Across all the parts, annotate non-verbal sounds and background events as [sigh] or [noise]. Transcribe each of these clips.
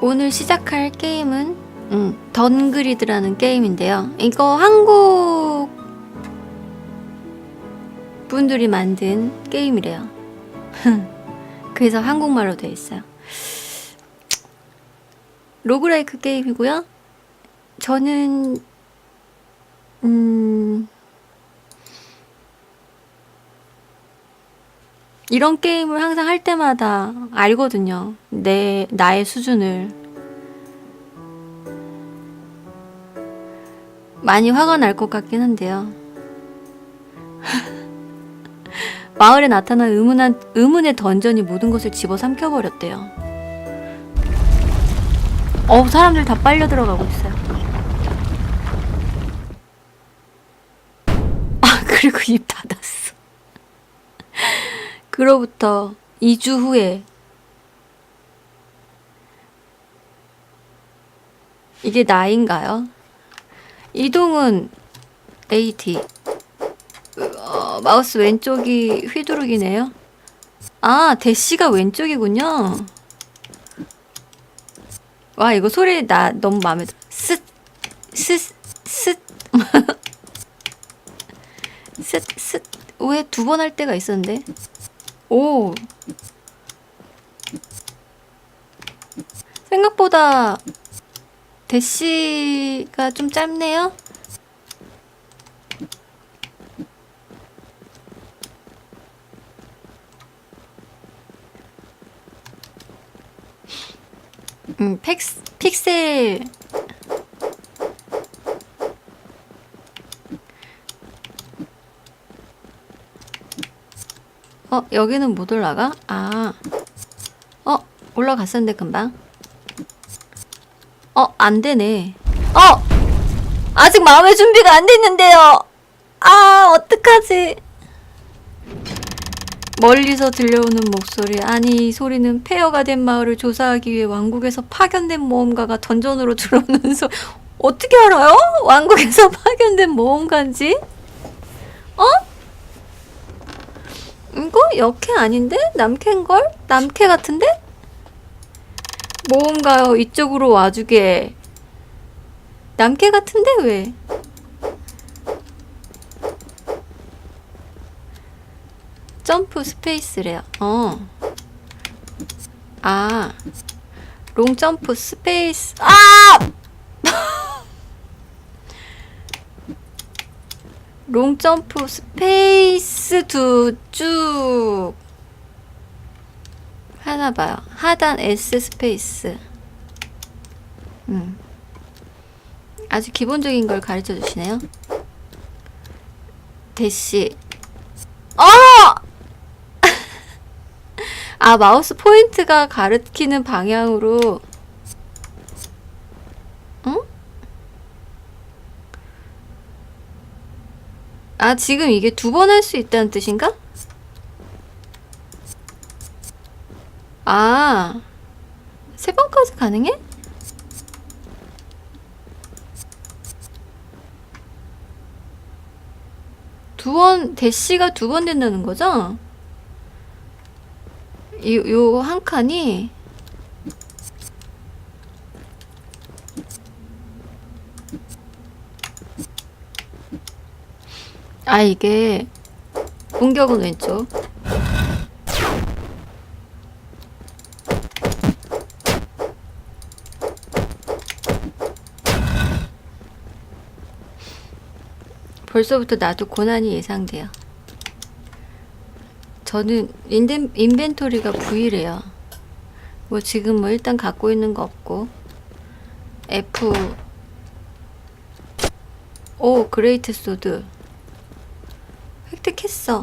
오늘 시작할 게임은 음, 던그리드라는 게임인데요. 이거 한국 분들이 만든 게임이래요. [laughs] 그래서 한국말로 되어 있어요. 로그라이크 게임이고요. 저는 음 이런 게임을 항상 할 때마다 알거든요. 내 나의 수준을 많이 화가 날 것 같긴 한데요. [laughs] 마을에 나타난 의문한 의문의 던전이 모든 것을 집어삼켜 버렸대요. 어, 사람들 다 빨려 들어가고 있어요. 아, 그리고 입 닫았어. 그로부터 2주 후에 이게 나인가요? 이동은 AT 어, 마우스 왼쪽이 휘두르기네요. 아 대시가 왼쪽이군요. 와 이거 소리 나 너무 마음에 들어. 스스스스왜두 번 할 때가 있었는데? 오. 생각보다 대시가 좀 짧네요. 음, 픽스, 픽셀 어, 여기는 못 올라가? 아. 어, 올라갔었는데, 금방. 어, 안 되네. 어! 아직 마음의 준비가 안 됐는데요! 아, 어떡하지? 멀리서 들려오는 목소리. 아니, 이 소리는 폐허가 된 마을을 조사하기 위해 왕국에서 파견된 모험가가 던전으로 들어오는 소 어떻게 알아요? 왕국에서 [laughs] 파견된 모험가인지? 어? 이거 역캐 아닌데? 남캐인걸? 남캐 같은데? 모험가요 이쪽으로 와주게 남캐 같은데 왜? 점프 스페이스래요 어. 아. 롱 점프 스페이스 아! 롱 점프 스페이스 두 쭉 하나 봐요. 하단 S 스페이스. 음. 아주 기본적인 걸 가르쳐 주시네요. 대시. 어! [laughs] 아, 마우스 포인트가 가리키는 방향으로 아, 지금 이게 두 번 할 수 있다는 뜻인가? 아, 세 번까지 가능해? 두 번, 대시가 두 번 된다는 거죠? 이, 요한 칸이 아, 이게 공격은 왼쪽. 벌써부터 나도 고난이 예상돼요. 저는 인덴, 인벤토리가 V래요. 뭐 지금 뭐 일단 갖고 있는 거 없고 F 오 그레이트 소드 획득했어.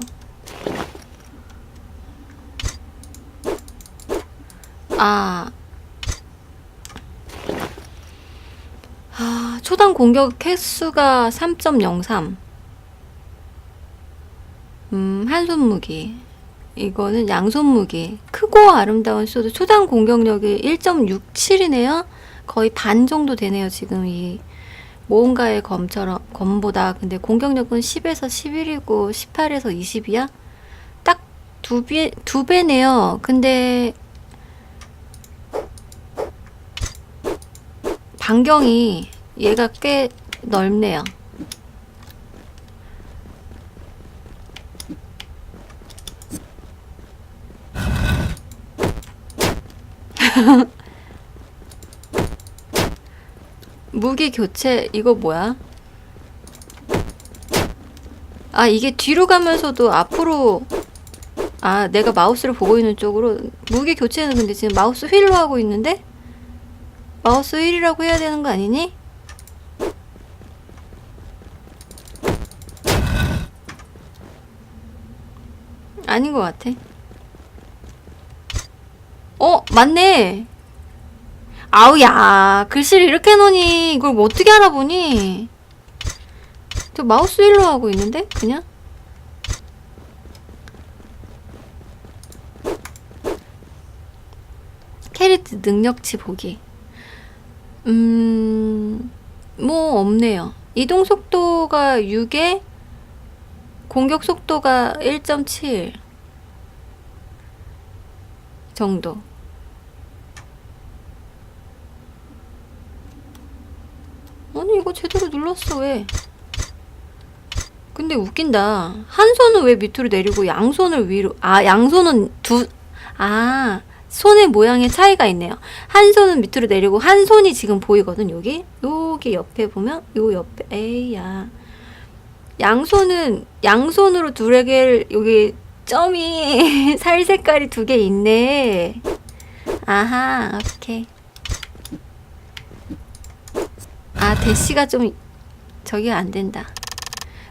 아. 아, 초당 공격 횟수가 3.03. 음, 한 손 무기. 이거는 양손 무기. 크고 아름다운 소드. 초당 공격력이 1.67이네요. 거의 반 정도 되네요. 지금 이 모험가의 검처럼 검보다. 근데 공격력은 10에서 11이고 18에서 20이야. 딱 두 배, 두 배네요. 근데 반경이 얘가 꽤 넓네요. [laughs] 무기 교체 이거 뭐야? 아 이게 뒤로 가면서도 앞으로 아 내가 마우스를 보고 있는 쪽으로 무기 교체는 근데 지금 마우스 휠로 하고 있는데 마우스 휠이라고 해야 되는 거 아니니? 아닌 것 같아. 어 맞네. 아우 야 글씨를 이렇게 해놓으니 이걸 뭐 어떻게 알아보니? 저 마우스 휠로 하고 있는데 그냥? 캐리트 능력치 보기. 음, 뭐 없네요. 이동 속도가 6에 공격 속도가 1.7 정도. 아니 이거 제대로 눌렀어 왜? 근데 웃긴다. 한 손은 왜 밑으로 내리고 양손을 위로? 아 양손은 두 아, 손의 모양의 차이가 있네요. 한 손은 밑으로 내리고 한 손이 지금 보이거든, 여기. 여기 옆에 보면 요 옆에 에이야. 양손은 양손으로 두 개를 여기 점이 [laughs] 살 색깔이 두 개 있네. 아하, 오케이. 아, 대시가 좀 저기 안 된다.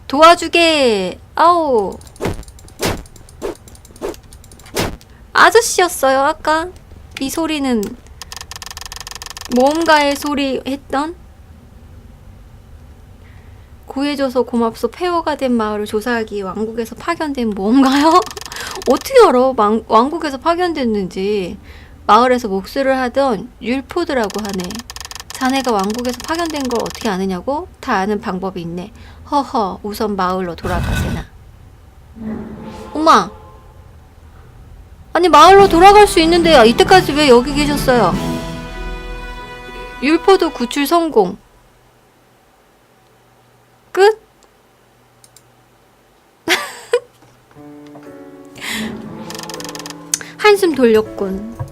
도와주게. 아우. 아저씨였어요, 아까. 이 소리는 모험가의 소리 했던 구해줘서 고맙소 폐허가 된 마을을 조사하기 왕국에서 파견된 모험가요? [laughs] 어떻게 알아? 왕, 왕국에서 파견됐는지 마을에서 목수를 하던 율포드라고 하네 자네가 왕국에서 파견된 걸 어떻게 아느냐고? 다 아는 방법이 있네 허허 우선 마을로 돌아가세나 엄마 아니 마을로 돌아갈 수 있는데 이때까지 왜 여기 계셨어요? 율포도 구출 성공. 끝? [laughs] 한숨 돌렸군.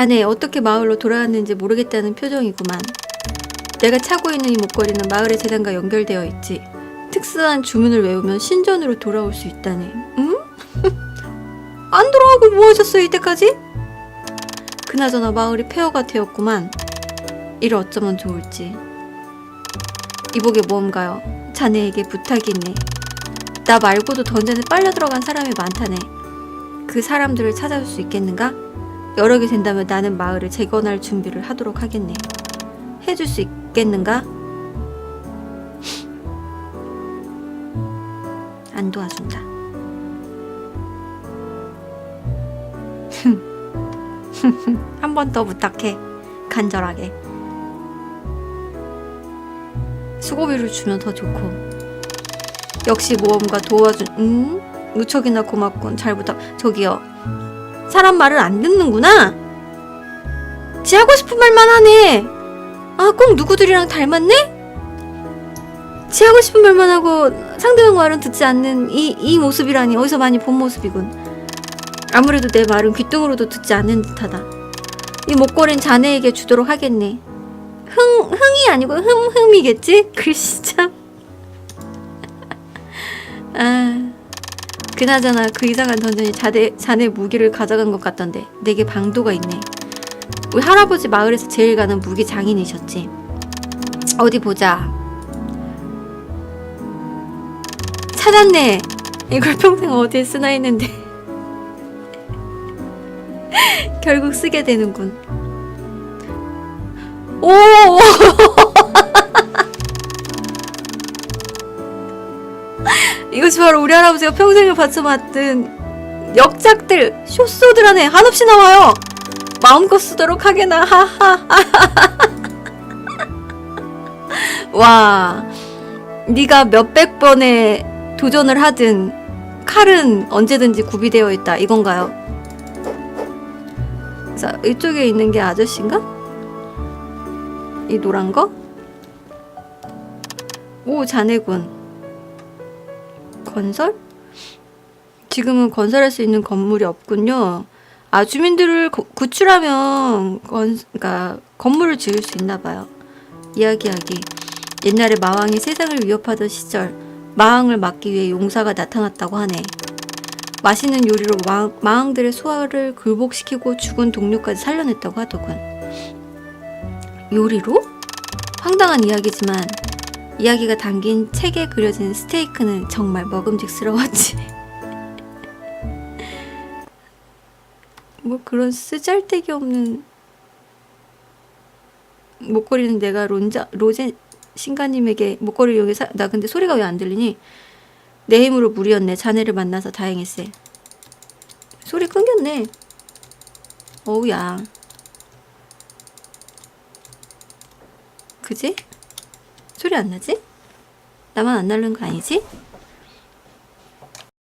자네 어떻게 마을로 돌아왔는지 모르겠다는 표정이구만. 내가 차고 있는 이 목걸이는 마을의 재단과 연결되어 있지. 특수한 주문을 외우면 신전으로 돌아올 수 있다네. 응? [laughs] 안 돌아가고 뭐 하셨어요 이때까지? 그나저나 마을이 폐허가 되었구만. 이를 어쩌면 좋을지. 이복의 모험가요. 자네에게 부탁이 있네. 나 말고도 던전에 빨려 들어간 사람이 많다네. 그 사람들을 찾아올 수 있겠는가? 여러 개 된다면 나는 마을을 재건할 준비를 하도록 하겠네. 해줄 수 있겠는가? 안 도와준다. [laughs] 한 번 더 부탁해. 간절하게. 수고비를 주면 더 좋고. 역시 모험가 도와준, 음? 무척이나 고맙군. 잘 부탁. 저기요. 사람 말을 안 듣는구나? 지 하고 싶은 말만 하네. 아, 꼭 누구들이랑 닮았네? 지 하고 싶은 말만 하고 상대방 말은 듣지 않는 이, 이 모습이라니 어디서 많이 본 모습이군. 아무래도 내 말은 귀뚱으로도 듣지 않는 듯하다. 이 목걸이는 자네에게 주도록 하겠네. 흥, 흥이 아니고 흠, 흠이겠지? [laughs] 글씨 참. [laughs] 아, 그나저나 그 이상한 던전이 자네, 자네 무기를 가져간 것 같던데 내게 방도가 있네. 우리 할아버지 마을에서 제일 가는 무기 장인이셨지. 어디 보자. 찾았네. 이걸 평생 어디에 쓰나 했는데 [laughs] 결국 쓰게 되는군. 오! [laughs] 이것이 바로 우리 할아버지가 평생을 바쳐왔던 역작들, 쇼소들 안에 한없이 나와요. 마음껏 쓰도록 하게나 하하. [laughs] 와, 네가 몇백 번의 도전을 하든 칼은 언제든지 구비되어 있다 이건가요? 자, 이쪽에 있는 게 아저씨인가? 이 노란 거? 오, 자네군. 건설? 지금은 건설할 수 있는 건물이 없군요. 아, 주민들을 거- 구출하면 건, 그러니까 건물을 지을 수 있나 봐요. 이야기하기. 옛날에 마왕이 세상을 위협하던 시절 마왕을 막기 위해 용사가 나타났다고 하네. 맛있는 요리로 마왕, 마왕들의 소화를 굴복시키고 죽은 동료까지 살려냈다고 하더군. 요리로? 황당한 이야기지만 이야기가 담긴 책에 그려진 스테이크는 정말 먹음직스러웠지. 뭐 그런 쓰잘데기 없는 목걸이는 내가 론자 로제 신가님에게 목걸이를 여기 사, 나 근데 소리가 왜 안 들리니? 내 힘으로 무리였네. 자네를 만나서 다행일세. 소리 끊겼네. 어우야. 그지? 소리 안 나지? 나만 안 나는 거 아니지?